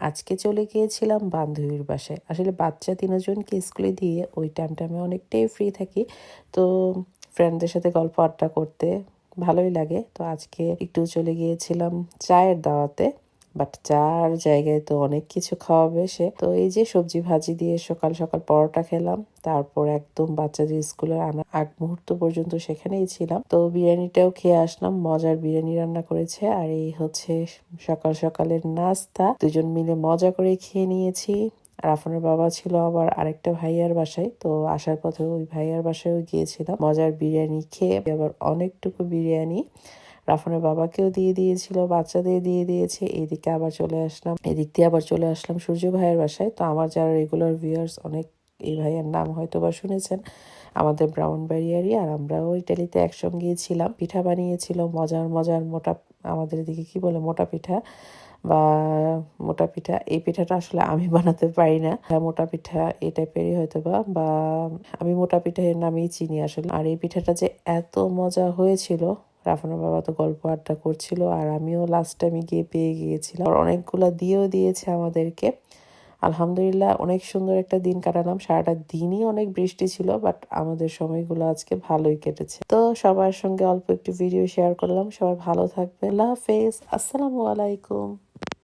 আজকে চলে গিয়েছিলাম বান্ধবীর বাসায়। আসলে বাচ্চা তিনজনকে স্কুলে দিয়ে ওই টাইমটা আমি অনেকটাই ফ্রি থাকি। তো ফ্রেন্ডদের সাথে গল্প আড্ডা করতে ভালোই লাগে। তো আজকে একটু চলে গিয়েছিলাম চায়ের দাওয়াতে। বাট চার জায়গায় তো অনেক কিছু খাওয়াবে সে। তো এই যে সবজি ভাজি দিয়ে সকাল সকাল পরোটা খেলাম, তারপর একদম বাচ্চাদের স্কুলের আনার আগ মুহূর্ত পর্যন্ত সেখানেই ছিলাম। তো বিরিয়ানিটাও খেয়ে আসলাম, মজার বিরিয়ানি রান্না করেছে। আর এই হচ্ছে সকাল সকালের নাস্তা, দুজন মিলে মজা করে খেয়ে নিয়েছি। আর রাফনের বাবা ছিল আবার আরেকটা ভাইয়ার বাসায়, তো আসার পথে ওই ভাইয়ার বাসায়ও গিয়েছিলাম। মজার বিরিয়ানি খেয়ে আবার অনেকটুকু বিরিয়ানি। রাফনের বাবাকেও দিয়ে দিয়েছিল, বাচ্চাদের দিয়ে দিয়েছে। এদিকে আবার চলে আসলাম, এদিক দিয়ে আবার চলে আসলাম সূর্য ভাইয়ের বাসায়। তো আমার যারা রেগুলার ভিউয়ার্স অনেক এই ভাইয়ের নাম হয়তো বা শুনেছেন। আমাদের ব্রাউন বাড়িয়ারি আর আমরাও ইটালিতে একসঙ্গেই ছিলাম। পিঠা বানিয়েছিল, মজার মজার মোটা, আমাদের এদিকে কি বলে, মোটা পিঠা বা মোটা পিঠা। এই পিঠাটা আসলে আমি বানাতে পারি না। মোটা পিঠা এই টাইপেরই হয়তো বা বা আমি মোটা পিঠা এর নামেই চিনি আসলে। আর এই পিঠাটা যে এত মজা হয়েছিল রাফানোর বাবা তো গল্প আড্ডা করছিল আর আমিও লাস্ট টাইমে গিয়ে পেয়ে গিয়েছিলাম। আর অনেকগুলো দিয়েও দিয়েছে আমাদেরকে। আলহামদুলিল্লাহ অনেক সুন্দর একটা দিন কাটালাম। সারাটা দিনই অনেক বৃষ্টি ছিল বাট আমাদের সময়গুলো আজকে ভালোই কেটেছে। তো সবার সঙ্গে অল্প একটু ভিডিও শেয়ার করলাম। সবাই ভালো থাকবে আল্লাহ হাফেজ। আসসালামু আলাইকুম।